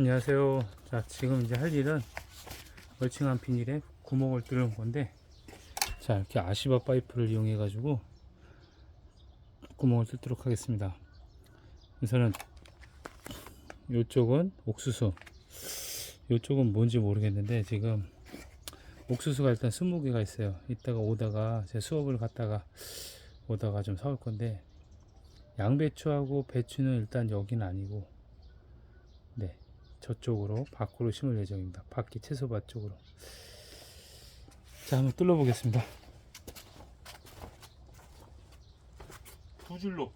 안녕하세요. 자, 지금 이제 할 일은 멀칭한 비닐에 구멍을 뚫는 건데, 자, 이렇게 아시바 파이프를 이용해 가지고 구멍을 뚫도록 하겠습니다. 우선은 이쪽은 옥수수, 이쪽은 뭔지 모르겠는데 지금 옥수수가 일단 20개가 있어요. 이따가 오다가 제 수업을 갔다가 오다가 좀 사올 건데 양배추하고 배추는 일단 여기는 아니고 네 저쪽으로 밖으로 심을 예정입니다. 밖에 채소밭 쪽으로. 자 한번 뚫어 보겠습니다. 두 줄로.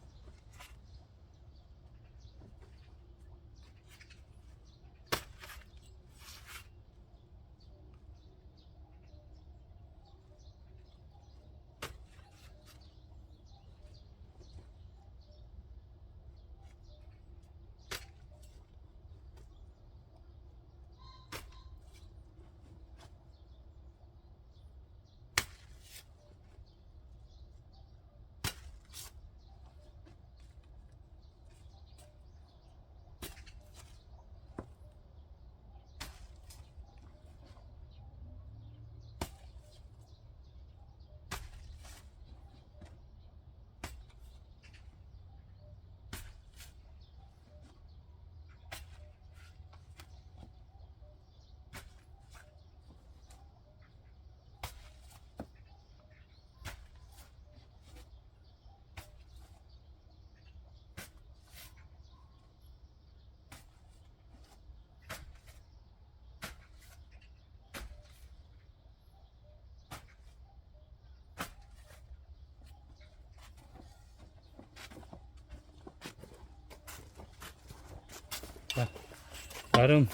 나름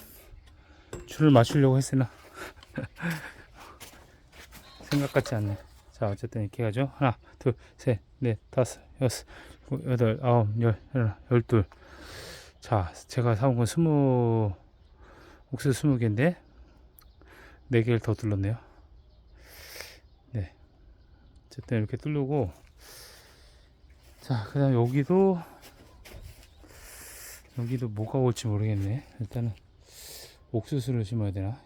줄을 맞추려고 했으나 생각 같지 않네. 자, 어쨌든 이렇게 가죠. 하나, 둘, 셋, 넷, 다섯, 여섯, 일곱, 여덟, 아홉, 열, 하나, 열둘. 자, 제가 사온 건 스무, 옥수수 스무 개인데, 네 개를 더 뚫었네요. 네. 어쨌든 이렇게 뚫고, 자, 그 다음 여기도, 여기도 뭐가 올지 모르겠네. 일단은 옥수수를 심어야 되나?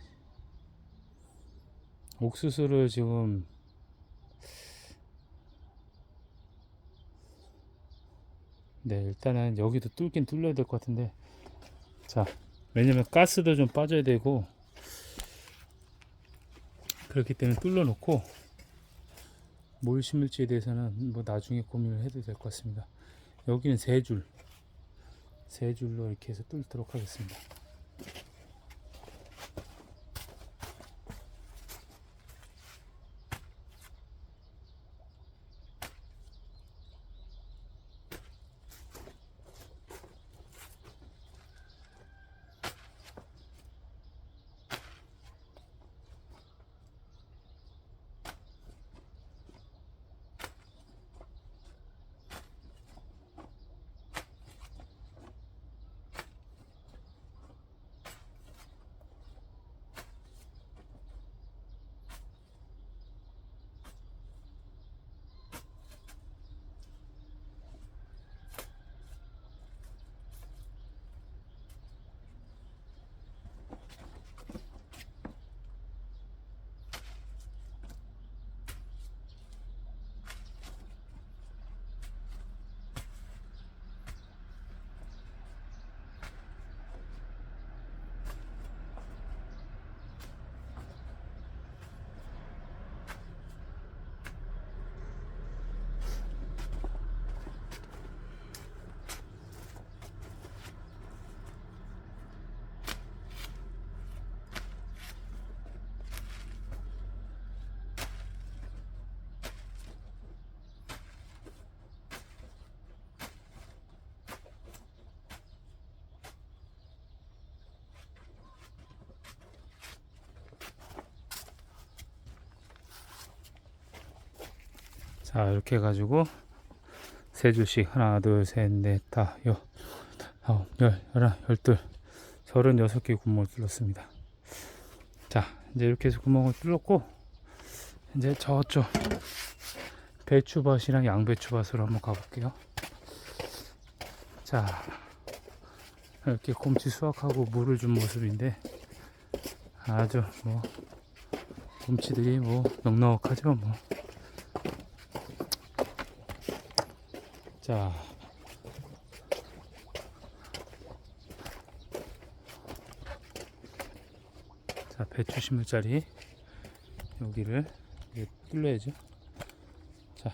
옥수수를 지금 네 일단은 여기도 뚫긴 뚫려야 될 것 같은데 자 왜냐면 가스도 좀 빠져야 되고 그렇기 때문에 뚫려 놓고 뭘 심을지에 대해서는 뭐 나중에 고민을 해도 될 것 같습니다 여기는 세줄 세 줄로 이렇게 해서 뚫도록 하겠습니다. 자 이렇게 해가지고 세 줄씩 하나 둘 셋 넷 다 여 아홉 열 열하나 열둘 서른 여섯 개 구멍을 뚫었습니다 자 이제 이렇게 해서 구멍을 뚫었고 이제 저쪽 배추밭이랑 양배추밭으로 한번 가볼게요 자 이렇게 곰치 수확하고 물을 준 모습인데 아주 뭐 곰치들이 뭐 넉넉하죠 뭐. 자. 자, 배추 심을 자리 여기를 이제 뚫려야죠. 자.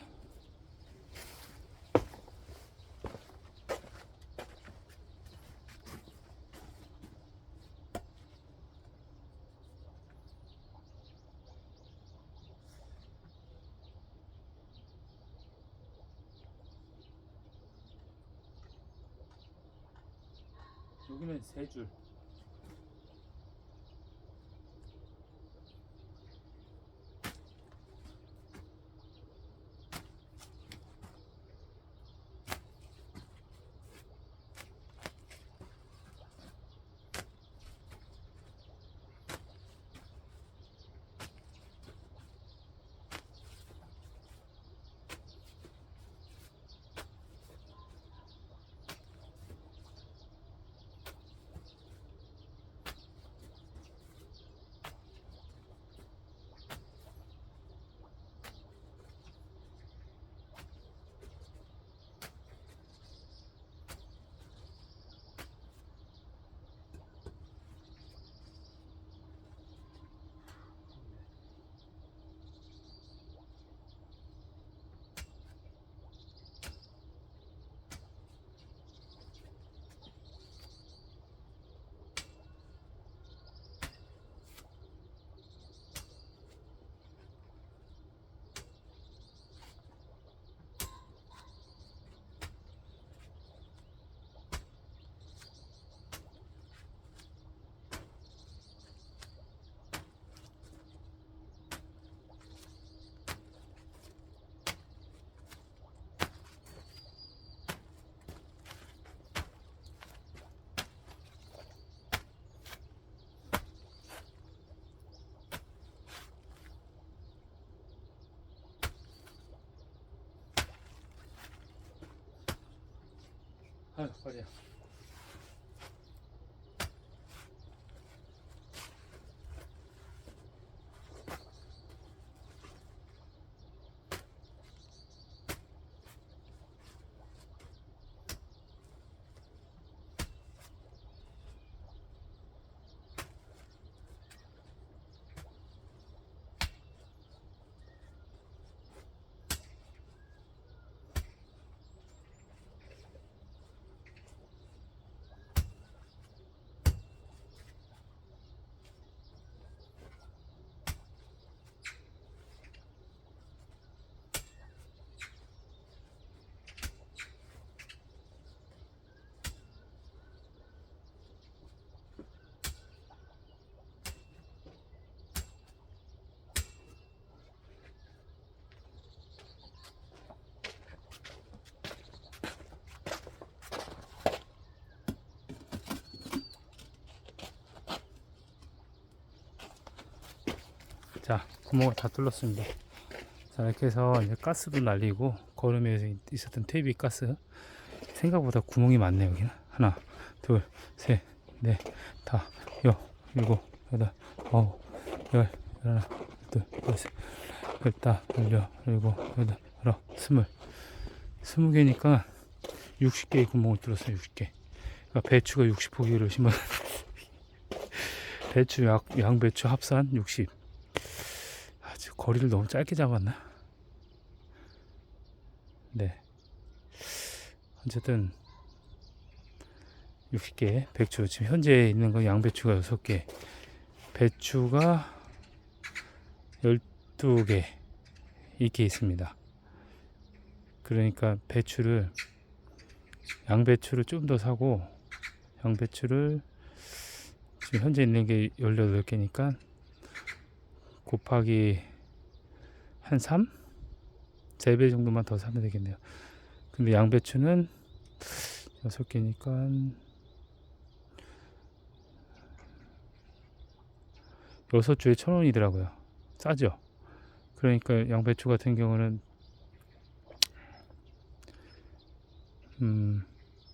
여 기는 세 자, 구멍을 다 뚫었습니다. 자, 이렇게 해서 이제 가스도 날리고 거름에 있었던 퇴비 가스 생각보다 구멍이 많네요. 여기는 하나, 둘, 셋, 넷, 다, 여, 일곱, 여덟, 아홉, 열, 열하나, 둘, 셋, 열다, 열여, 일곱, 여덟, 열아, 스물, 스무 개니까 60개의 구멍을 뚫었어요. 60개. 그러니까 배추가 60포기를 심어. 배추 양, 양배추 합산 60. 거리를 너무 짧게 잡았나? 네. 어쨌든 60개 배추 지금 현재 있는 건 양배추가 6개 배추가 12개 이렇게 있습니다. 그러니까 배추를 양배추를 좀 더 사고 양배추를 지금 현재 있는 게 18개니까 곱하기 한 3? 3배 정도만 더 사면 되겠네요. 근데 양배추는 6개니까 6주에 1,000원이더라고요. 싸죠? 그러니까 양배추 같은 경우는 음,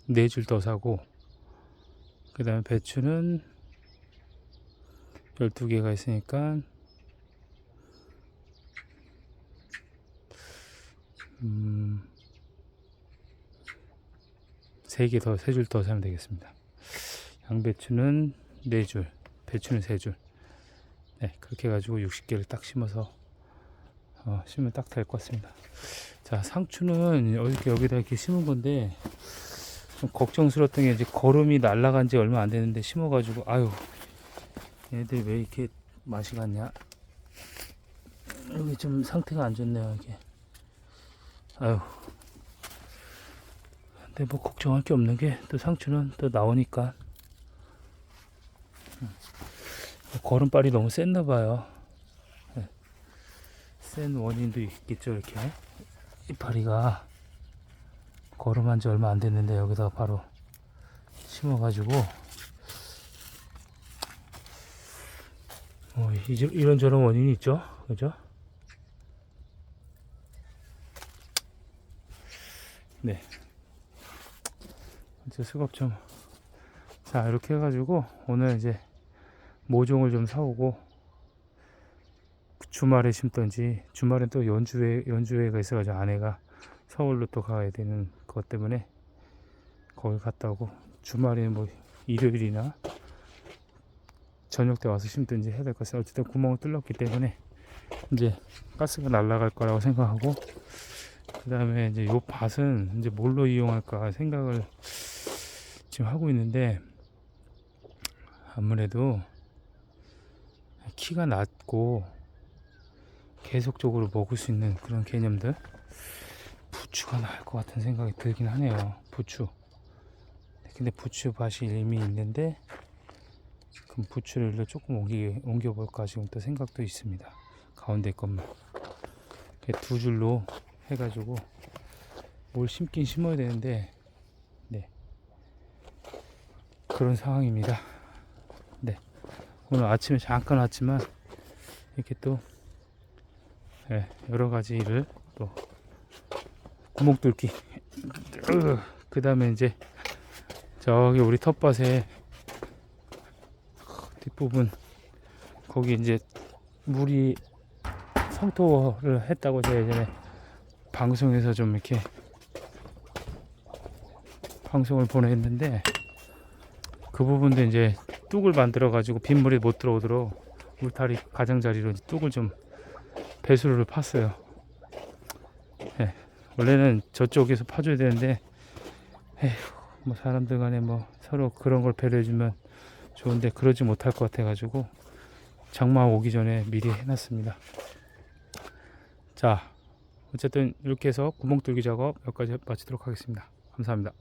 4줄 더 사고 그 다음에 배추는 12개가 있으니까 음, 3개 더, 3줄 더 사면 되겠습니다. 양배추는 4줄, 배추는 3줄. 네, 그렇게 해가지고 60개를 딱 심어서 어, 심으면 딱 될 것 같습니다. 자, 상추는 어저께 여기다 이렇게 심은 건데 좀 걱정스러웠던 게 이제 거름이 날아간 지 얼마 안 됐는데 심어가지고 아유 얘들이 왜 이렇게 맛이 갔냐 여기 좀 상태가 안 좋네요 이게 아유. 근데 뭐 걱정할 게 없는 게 또 상추는 또 나오니까. 음. 거름발이 너무 셌나 봐요. 네. 센 원인도 있겠죠 이렇게. 이파리가 거름한 지 얼마 안 됐는데 여기다 바로 심어가지고. 어, 이- 이런 저런 원인이 있죠? 그죠 네 수가 없죠 뭐. 자 이렇게 해가지고 오늘 이제 모종을 좀 사오고 주말에 심던지 주말엔 또 연주회 연주회가 있어가지고 아내가 서울로 또 가야 되는 것 때문에 거기 갔다 오고 주말에 뭐 일요일이나 저녁 때 와서 심든지 해야 될 것 같아요. 어쨌든 구멍을 뚫렸기 때문에 이제 가스가 날아갈 거라고 생각하고 그 다음에 이제 요 밭은 이제 뭘로 이용할까 생각을 지금 하고 있는데 아무래도 키가 낮고 계속적으로 먹을 수 있는 그런 개념들? 부추가 나을 것 같은 생각이 들긴 하네요 부추. 근데 부추 밭이 이미 있는데 그럼 부추를 일로 조금 옮기, 옮겨볼까 지금 또 생각도 있습니다 가운데 것만. 두 줄로 해가지고 뭘 심긴 심어야 되는데 네. 그런 상황입니다. 네. 오늘 아침에 잠깐 왔지만 이렇게 또 네, 여러 가지 일을 또 구멍 뚫기. 그 다음에 이제 저기 우리 텃밭에 뒷부분 거기 이제 물이 성토를 했다고 제가 예전에 방송에서 좀 이렇게 방송을 보냈는데 그 부분도 이제 뚝을 만들어 가지고 빗물이 못 들어오도록 울타리 가장자리로 뚝을 좀 배수로를 팠어요. 예, 원래는 저쪽에서 파줘야 되는데 에휴 뭐 사람들 간에 뭐 서로 그런 걸 배려해주면 좋은데 그러지 못할 것 같아 가지고 장마 오기 전에 미리 해놨습니다 자 어쨌든 이렇게 해서 구멍 뚫기 작업 여기까지 마치도록 하겠습니다. 감사합니다